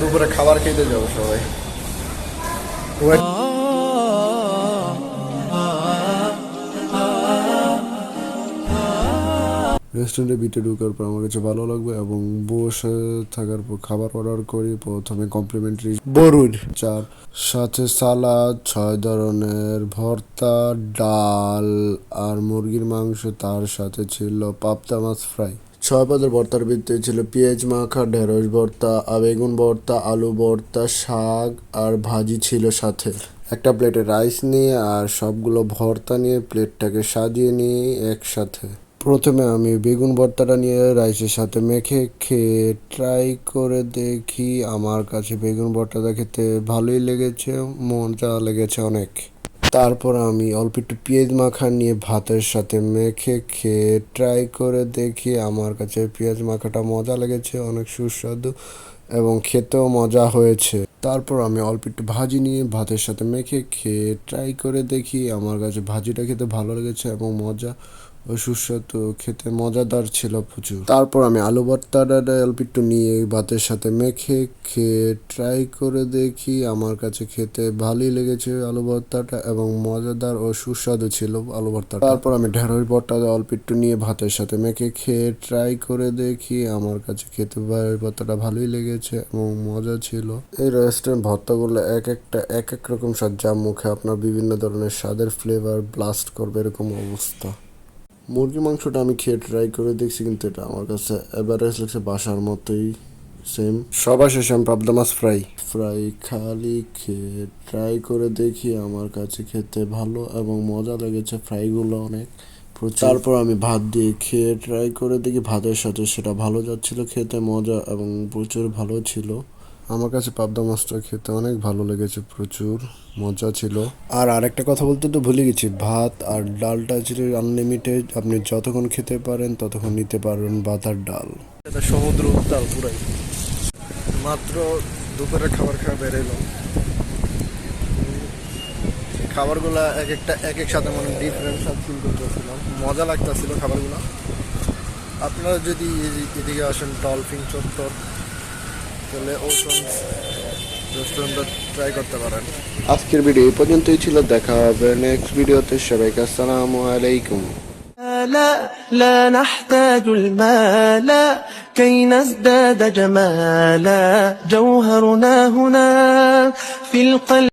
দুপুরে খাবার খেতে যাব সবাই। Wait. রেস্টুরেন্টে বিটে ঢোকার পর আমার কাছে ভালো লাগবে এবং বসে থাকার পর খাবার অর্ডার করি, প্রথমে কমপ্লিমেন্টারি বরুর চার, সাথে সালাদ ছয় ধরনের ভর্তা, ডাল আর মুরগির মাংস, তার সাথে ছিল পাবদা মাছ ফ্রাই ছয় পদের ভর্তার ভিতরে ছিল পেঁয়াজ মাখা, ঢেঁড়স ভর্তা বেগুন ভর্তা, আলু ভর্তা, শাক আর ভাজি ছিল সাথে একটা প্লেটে রাইস নিয়ে আর সবগুলো ভর্তা নিয়ে প্লেটটাকে সাজিয়ে নিয়ে একসাথে প্রথমে আমি বেগুন ভর্তাটা নিয়ে রাইসের সাথে মেখে খেয়ে ট্রাই করে দেখি আমার কাছে বেগুন ভর্তাটা খেতে ভালোই লেগেছে মজা লেগেছে অনেক। তারপর আমি অল্প একটু পেঁয়াজ মাখা নিয়ে ভাতের সাথে মেখে খেয়ে ট্রাই করে দেখি আমার কাছে পেঁয়াজ মাখাটা মজা লেগেছে, অনেক সুস্বাদু এবং খেতেও মজা হয়েছে। তারপর আমি অল্প একটু ভাজি নিয়ে ভাতের সাথে মেখে খেয়ে ট্রাই করে দেখি আমার কাছে ভাজিটা খেতে ভালো লেগেছে এবং মজা ও সুস্বাদু, খেতে মজাদার ছিল প্রচুর। তারপর আমি আলু ভর্তাটা অল্প একটু নিয়ে ভাতের সাথে মেখে খেয়ে ট্রাই করে দেখি, আমার কাছে খেতে ভালোই লেগেছে আলু ভর্তাটা এবং মজাদার ও সুস্বাদু ছিল আলু ভর্তাটা। তারপর আমি ঢেঁড়স ভর্তাটা অল্প একটু নিয়ে ভাতের সাথে মেখে খেয়ে ট্রাই করে দেখি, আমার কাছে খেতে ভর্তাটা ভালোই লেগেছে এবং মজা ছিল। এই রেস্টুরেন্ট ভর্তাগুলো এক একটা, এক এক রকম স্বাদ যা মুখে আপনার বিভিন্ন ধরনের স্বাদের ফ্লেভার ব্লাস্ট করবে এরকম অবস্থা। মুরগি মাংসটা আমি খেয়ে ট্রাই করে দেখছি কিন্তু এটা আমার কাছে এভারেজ লাগছে বাসার মতোই সেম সবার শেষে আমি পাবদা মাছ ফ্রাই ফ্রাই খালি খেয়ে ট্রাই করে দেখি আমার কাছে খেতে ভালো এবং মজা লেগেছে ফ্রাইগুলো অনেক। তারপর আমি ভাত দিয়ে খেয়ে ট্রাই করে দেখি ভাতের সাথে সেটা ভালো যাচ্ছিল খেতে মজা এবং প্রচুর ভালো ছিল। আমার কাছে পাবদা মাছটা খেতে অনেক ভালো লেগেছে প্রচুর মজা ছিল। আর আরেকটা কথা বলতে তো ভুলে গেছি ভাত আর ডালটা ছিল আনলিমিটেড আপনি যতক্ষণ খেতে পারেন ততক্ষণ নিতে পারবেন ভাত আর ডাল। এটা সমুদ্র উত্তাল পুরাই। মাত্র দুপুরে খাবার খাওয়া বেরোলাম খাবারগুলো এক একটা এক এক সাথে মানে ডিফারেন্ট সব ফিল করতেছিলাম। মজা লাগতেছিল খাবারগুলো। আপনারা যদি এই- এদিকে আসেন ডলফিন চত্বর তাহলে ওশন রেস্টুরেন্টটা ট্রাই করতে পারেন আজকের ভিডিও এই পর্যন্তই ছিল দেখা হবে নেক্সট ভিডিওতে সবাইকে আসসালামু আলাইকুম لا لا نحتاج المال كي نزداد جمالا جوهرنا هنا في القلب